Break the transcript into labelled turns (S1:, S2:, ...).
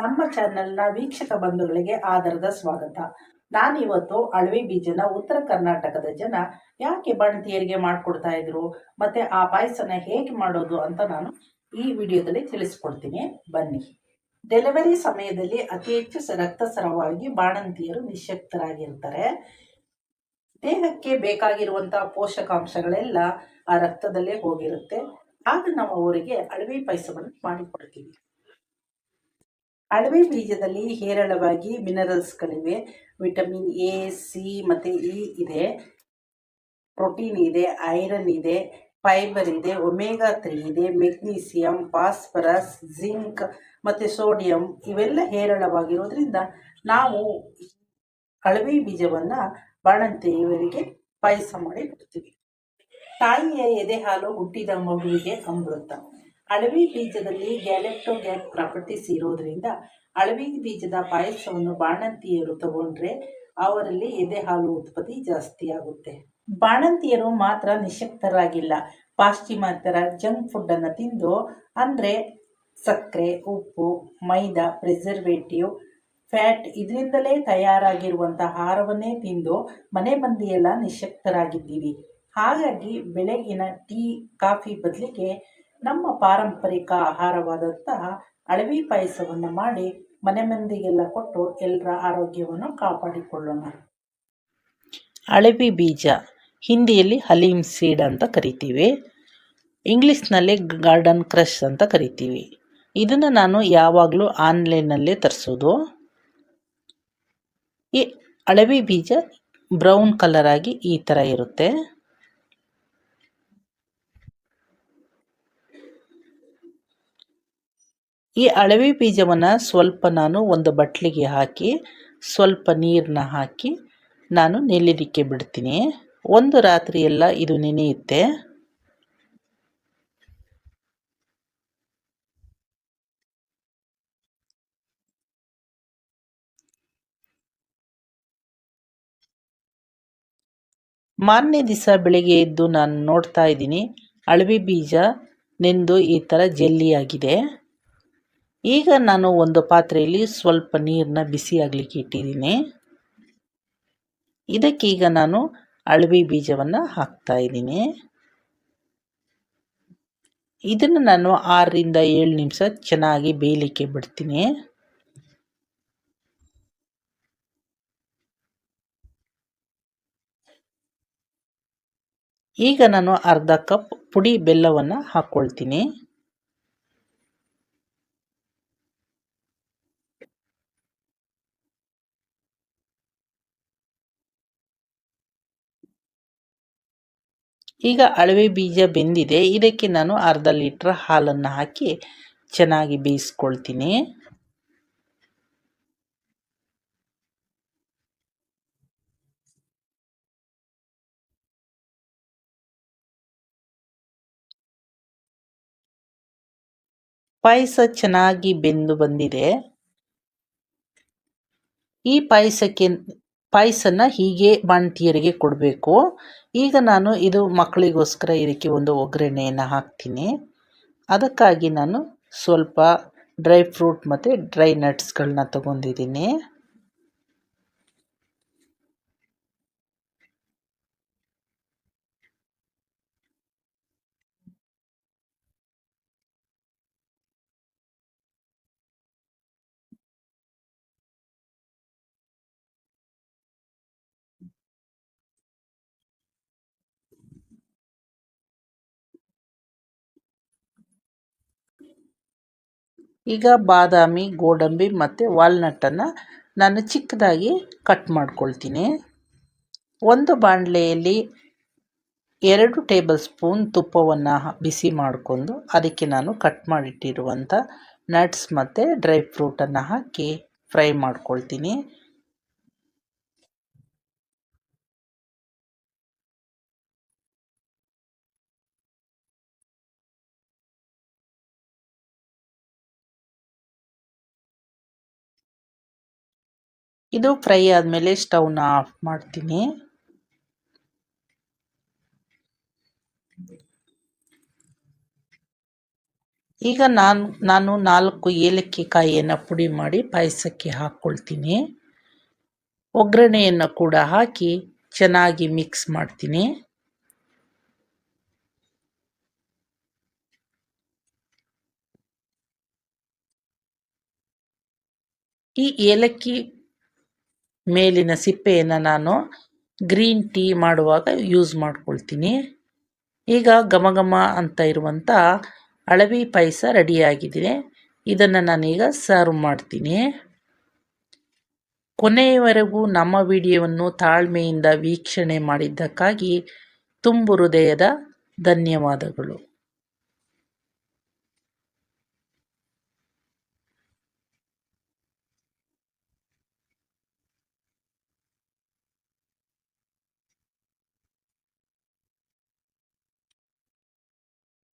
S1: ನಮ್ಮ ಚಾನೆಲ್ನ ವೀಕ್ಷಕ ಬಂಧುಗಳಿಗೆ ಆದರದ ಸ್ವಾಗತ. ನಾನಿವತ್ತು ಅಳವಿ ಬೀಜನ ಉತ್ತರ ಕರ್ನಾಟಕದ ಜನ ಯಾಕೆ ಬಾಣಂತಿಯರಿಗೆ ಮಾಡಿಕೊಡ್ತಾ ಇದ್ರು, ಮತ್ತೆ ಆ ಪಾಯಸನ ಹೇಗೆ ಮಾಡೋದು ಅಂತ ನಾನು ಈ ವಿಡಿಯೋದಲ್ಲಿ ತಿಳಿಸ್ಕೊಡ್ತೀನಿ. ಬನ್ನಿ. ಡೆಲಿವರಿ ಸಮಯದಲ್ಲಿ ಅತಿ ಹೆಚ್ಚು ರಕ್ತಸರವಾಗಿ ಬಾಣಂತಿಯರು ನಿಶಕ್ತರಾಗಿರ್ತಾರೆ ದೇಹಕ್ಕೆ ಬೇಕಾಗಿರುವಂತಹ ಪೋಷಕಾಂಶಗಳೆಲ್ಲ ಆ ರಕ್ತದಲ್ಲೇ ಹೋಗಿರುತ್ತೆ. ಆಗ ನಾವು ಅವರಿಗೆ ಅಳವಿ ಪಾಯಸವನ್ನು ಮಾಡಿಕೊಡ್ತೀವಿ. ಅಳವಿ ಬೀಜದಲ್ಲಿ ಹೇರಳವಾಗಿ ಮಿನರಲ್ಸ್ಗಳಿವೆ. ವಿಟಮಿನ್ ಎ, ಸಿ ಮತ್ತು ಇ ಇದೆ. ಪ್ರೋಟೀನ್ ಇದೆ, ಐರನ್ ಇದೆ, ಫೈಬರ್ ಇದೆ, ಒಮೆಗಾ ತ್ರೀ ಇದೆ, ಮೆಗ್ನೀಸಿಯಂ, ಫಾಸ್ಫರಸ್, ಜಿಂಕ್ ಮತ್ತು ಸೋಡಿಯಂ ಇವೆಲ್ಲ ಹೇರಳವಾಗಿರೋದ್ರಿಂದ ನಾವು ಅಳವೆ ಬೀಜವನ್ನು ಬಾಣಂತಿಯವರಿಗೆ ಪಾಯಸ ಮಾಡಿ ಕೊಡ್ತೀವಿ. ತಾಯಿಯ ಎದೆ ಹಾಲು ಹುಟ್ಟಿದ ಮಗುವಿಗೆ ಅಮೃತ. ಅಳವಿ ಬೀಜದಲ್ಲಿ ಗ್ಯಾಲೆಕ್ಟೋಗ್ಯಾಕ್ ಪ್ರಾಪರ್ಟೀಸ್ ಇರೋದ್ರಿಂದ ಅಳವಿ ಬೀಜದ ಪಾಯಸವನ್ನು ಬಾಣಂತಿಯರು ತಗೊಂಡ್ರೆ ಅವರಲ್ಲಿ ಎದೆ ಹಾಲು ಉತ್ಪತ್ತಿ ಜಾಸ್ತಿ ಆಗುತ್ತೆ ಬಾಣಂತಿಯರು ಮಾತ್ರ ನಿಶಕ್ತರಾಗಿಲ್ಲ. ಪಾಶ್ಚಿಮಾತ್ಯರ ಜಂಕ್ ಫುಡ್ಡನ್ನು ತಿಂದು ಅಂದರೆ ಸಕ್ಕರೆ, ಉಪ್ಪು, ಮೈದಾ, ಪ್ರಿಸರ್ವೇಟಿವ್, ಫ್ಯಾಟ್ ಇದರಿಂದಲೇ ತಯಾರಾಗಿರುವಂಥ ಆಹಾರವನ್ನೇ ತಿಂದು ಮನೆ ಮಂದಿಯೆಲ್ಲ ನಿಶಕ್ತರಾಗಿದ್ದೀವಿ. ಹಾಗಾಗಿ ಬೆಳಗಿನ ಟೀ, ಕಾಫಿ ಬದಲಿಗೆ ನಮ್ಮ ಪಾರಂಪರಿಕ ಆಹಾರವಾದಂತಹ ಅಳವಿ ಪಾಯಸವನ್ನು ಮಾಡಿ ಮನೆ ಮಂದಿಗೆಲ್ಲ ಕೊಟ್ಟು ಎಲ್ಲರ ಆರೋಗ್ಯವನ್ನು ಕಾಪಾಡಿಕೊಳ್ಳೋಣ. ಅಳವಿ ಬೀಜ ಹಿಂದಿಯಲ್ಲಿ ಹಲೀಮ್ ಸೀಡ್ ಅಂತ ಕರಿತೀವಿ. ಇಂಗ್ಲೀಷ್ನಲ್ಲಿ ಗಾರ್ಡನ್ ಕ್ರಶ್ ಅಂತ ಕರಿತೀವಿ. ಇದನ್ನು ನಾನು ಯಾವಾಗಲೂ ಆನ್ಲೈನಲ್ಲೇ ತರಿಸೋದು. ಈ ಅಳವಿ ಬೀಜ ಬ್ರೌನ್ ಕಲರಾಗಿ ಈ ಥರ ಇರುತ್ತೆ. ಈ ಅಳವಿ ಬೀಜವನ್ನು ಸ್ವಲ್ಪ ನಾನು ಒಂದು ಬಟ್ಲಿಗೆ ಹಾಕಿ, ಸ್ವಲ್ಪ ನೀರನ್ನ ಹಾಕಿ ನಾನು ನೆಲ್ಲಿಲಿಕ್ಕೆ ಬಿಡ್ತೀನಿ. ಒಂದು ರಾತ್ರಿ ಎಲ್ಲ ಇದು ನೆನೆಯುತ್ತೆ. ಮಾರನೇ ದಿವಸ ಬೆಳಿಗ್ಗೆ ಎದ್ದು ನಾನು ನೋಡ್ತಾ ಇದ್ದೀನಿ, ಅಳವಿ ಬೀಜ ನೆಂದು ಈ ಥರ ಜೆಲ್ಲಿಯಾಗಿದೆ. ಈಗ ನಾನು ಒಂದು ಪಾತ್ರೆಯಲ್ಲಿ ಸ್ವಲ್ಪ ನೀರನ್ನ ಬಿಸಿ ಆಗಲಿಕ್ಕೆ ಇಟ್ಟಿದ್ದೀನಿ. ಇದಕ್ಕೀಗ ನಾನು ಅಳವಿ ಬೀಜವನ್ನು ಹಾಕ್ತಾ ಇದ್ದೀನಿ. ಇದನ್ನು ನಾನು ಆರರಿಂದ ಏಳು ನಿಮಿಷ ಚೆನ್ನಾಗಿ ಬೇಯಲಿಕ್ಕೆ ಬಿಡ್ತೀನಿ. ಈಗ ನಾನು ಅರ್ಧ ಕಪ್ ಪುಡಿ ಬೆಲ್ಲವನ್ನು ಹಾಕ್ಕೊಳ್ತೀನಿ ಈಗ ಅಳವೆ ಬೀಜ ಬೆಂದಿದೆ. ಇದಕ್ಕೆ ನಾನು ಅರ್ಧ ಲೀಟ್ರ್ ಹಾಲನ್ನು ಹಾಕಿ ಚೆನ್ನಾಗಿ ಬೇಯಿಸ್ಕೊಳ್ತೀನಿ. ಪಾಯಸ ಚೆನ್ನಾಗಿ ಬೆಂದು ಬಂದಿದೆ. ಈ ಪಾಯಸಕ್ಕೆ ಪಾಯಸನ ಹೀಗೆ ಬಾಣಂತಿಯರಿಗೆ ಕೊಡಬೇಕು. ಈಗ ನಾನು ಇದು ಮಕ್ಕಳಿಗೋಸ್ಕರ ಇದಕ್ಕೆ ಒಂದು ಒಗ್ಗರಣೆಯನ್ನು ಹಾಕ್ತೀನಿ. ಅದಕ್ಕಾಗಿ ನಾನು ಸ್ವಲ್ಪ ಡ್ರೈ ಫ್ರೂಟ್ ಮತ್ತು ಡ್ರೈ ನಟ್ಸ್ಗಳನ್ನ ತಗೊಂಡಿದ್ದೀನಿ. ಈಗ ಬಾದಾಮಿ, ಗೋಡಂಬಿ ಮತ್ತು ವಾಲ್ನಟ್ಟನ್ನು ನಾನು ಚಿಕ್ಕದಾಗಿ ಕಟ್ ಮಾಡ್ಕೊಳ್ತೀನಿ. ಒಂದು ಬಾಣಲೆಯಲ್ಲಿ ಎರಡು ಟೇಬಲ್ ಸ್ಪೂನ್ ತುಪ್ಪವನ್ನು ಬಿಸಿ ಮಾಡಿಕೊಂಡು ಅದಕ್ಕೆ ನಾನು ಕಟ್ ಮಾಡಿಟ್ಟಿರುವಂಥ ನಟ್ಸ್ ಮತ್ತು ಡ್ರೈ ಫ್ರೂಟನ್ನು ಹಾಕಿ ಫ್ರೈ ಮಾಡ್ಕೊಳ್ತೀನಿ. ಇದು ಫ್ರೈ ಆದಮೇಲೆ ಸ್ಟವ್ನ ಆಫ್ ಮಾಡ್ತೀನಿ. ಈಗ ನಾನು ನಾನು ನಾಲ್ಕು ಏಲಕ್ಕಿ ಕಾಯಿಯನ್ನು ಪುಡಿ ಮಾಡಿ ಪಾಯಸಕ್ಕೆ ಹಾಕ್ಕೊಳ್ತೀನಿ ಒಗ್ಗರಣೆಯನ್ನು ಕೂಡ ಹಾಕಿ ಚೆನ್ನಾಗಿ ಮಿಕ್ಸ್ ಮಾಡ್ತೀನಿ. ಈ ಏಲಕ್ಕಿ ಮೇಲಿನ ಸಿಪ್ಪೆಯನ್ನು ನಾನು ಗ್ರೀನ್ ಟೀ ಮಾಡುವಾಗ ಯೂಸ್ ಮಾಡ್ಕೊಳ್ತೀನಿ. ಈಗ ಘಮ ಘಮ ಅಂತ ಇರುವಂಥ ಅಳವಿ ಪಾಯಸ ರೆಡಿಯಾಗಿದೆ ಇದನ್ನು ನಾನೀಗ ಸರ್ವ್ ಮಾಡ್ತೀನಿ. ಕೊನೆಯವರೆಗೂ ನಮ್ಮ ವಿಡಿಯೋವನ್ನು ತಾಳ್ಮೆಯಿಂದ ವೀಕ್ಷಣೆ ಮಾಡಿದ್ದಕ್ಕಾಗಿ ತುಂಬು ಹೃದಯದ ಧನ್ಯವಾದಗಳು.